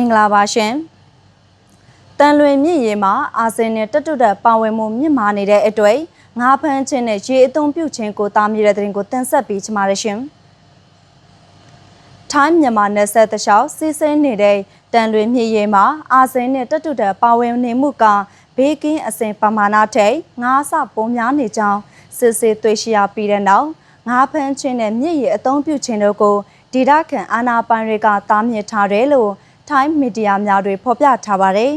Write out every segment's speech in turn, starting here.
င်္ဂလာပါရှင်တန်လွင်မြင့်ရေမှာအာဆင်နယ်တက်တုတက်ပါဝင်မှုမြင့်မာနေတဲ့အတွေ့ငါးဖမ်းခြင်းနဲ့ရေအုံပြုတ်ခြင်းကိုတားမြစ်တဲ့တဲ့ရင်ကိုတင်ဆက်ပေးချင်ပါတယ်ရှင်ထိုင်းမြန်မာနယ်စပ်တလျှောက်စီးဆင်းနေတဲ့တန်လွင်မြင့်ရေမှာအာဆင်နဲ့တက်တုတက်ပါဝင်နေမှုကဘေးကင်းအစဉ်ပမာဏထိတ်ငါးဆပုံများနေကြောင်းစစ်ဆေးတွေ့ရှိရပြီးတဲ့နောက်ငါးဖမ်းခြင်းနဲ့မြင့်ရေအုံပြုတ်ခြင်းတို့ကိုဒေတာခန်အာနာပိုင်တွေကတားမြစ်ထားတယ်လို့ ထိုင်းမီဒီယာများတွေဖော်ပြထားပါတယ်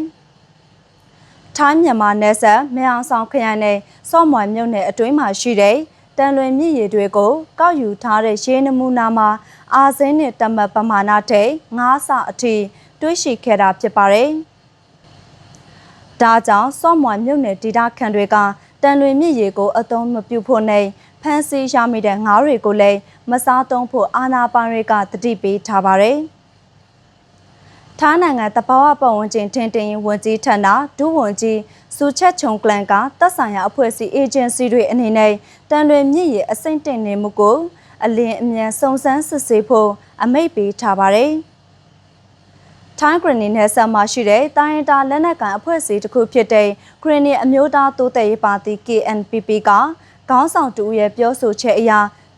။ထိုင်းမြန်မာနယ်စပ်မဲအောင်ဆောင်ခရိုင်နယ်စော့မွန်မြို့နယ်အတွင်းမှာရှိတဲ့တန်လွင်မြစ်ရေတွေကိုကောက်ယူထားတဲ့ရေနမူနာမှာအာဇင်းနဲ့တမတ်ပမာဏထိငါးဆအထိတွေးရှိခဲ့တာဖြစ်ပါတယ်။ဒါကြောင့်စော့မွန်မြို့နယ်ဒေတာခန်တွေကတန်လွင်မြစ်ရေကိုအသုံးမပြုဖို့နဲ့ဖမ်းဆီးရမိတဲ့ငါးတွေကိုလည်းမစားသုံးဖို့အာဏာပိုင်တွေကတတိပေးထားပါတယ်။ ထားနိုင်ငံတဘာဝပတ်ဝန်းကျင်ထင်တင်ဝန်ကြီးဌာနဒုဝန်ကြီးစုချက်ချုံကလန်ကတပ်ဆိုင်ရာအဖွဲ့အစည်းအေဂျင်စီတွေအနေနဲ့တန်လွင်မြစ်ရေအစိမ့်တင်နေမှုကိုအလင်းအမြန်စုံစမ်းစစ်ဆေးဖို့အမိန့်ပေးထားပါတယ်။ထိုင်းဂရနီနယ်ဆမ်မှာရှိတဲ့တိုင်းရင်းသားလက်နက်ကိုင်အဖွဲ့အစည်းတစ်ခုဖြစ်တဲ့ဂရနီအမျိုးသားတိုးတက်ရေးပါတီ KNPP ကခေါင်းဆောင်တူရဲ့ပြောဆိုချက်အရ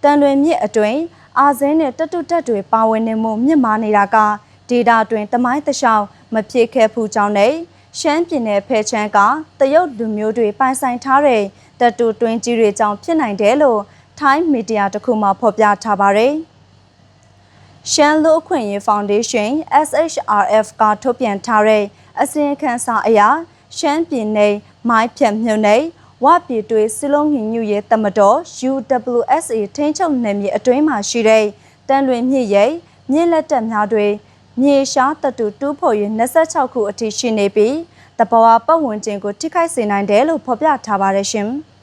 တန်လွင်မြစ်အတွင်းအာဇင်းနဲ့တတုတက်တွေပါဝင်နေမှုမြင့်မားနေတာက ဒေတာတွင်တမိုင်းတခြားမဖြစ်ခဲ့ဘူးကြောင်းနဲ့ရှမ်းပြည်နယ်ဖဲချမ်းကတရုတ်လူမျိုးတွေပိုင်ဆိုင်ထားတဲ့တတူတွင်းကြီးတွေကြောင့်ဖြစ်နိုင်တယ်လို့ထိုင်းမီဒီယာတစ်ခုမှဖော်ပြထားပါတယ်။ရှမ်းလူအခွင့်အရေးဖောင်ဒေးရှင်း SHRF ကထုတ်ပြန်ထားတဲ့အစီရင်ခံစာအရရှမ်းပြည်နယ်မိုင်းဖြတ်မြုံနယ်ဝပြည်တွေစလုံးညညရဲ့တမတော် UWSA ထိန်းချုပ်နယ်မြေအတွင်းမှာရှိတဲ့တန်လွင်မြစ်ရဲ့မြစ်လက်တက်များတွေ မြေရှားတတူတူးဖို့ရ26ခုအထိရှိနေပြီးတဘာဝပတ်ဝန်းကျင်ကိုထိခိုက်စေနိုင်တယ်လို့ဖော်ပြထားပါတယ်ရှင်။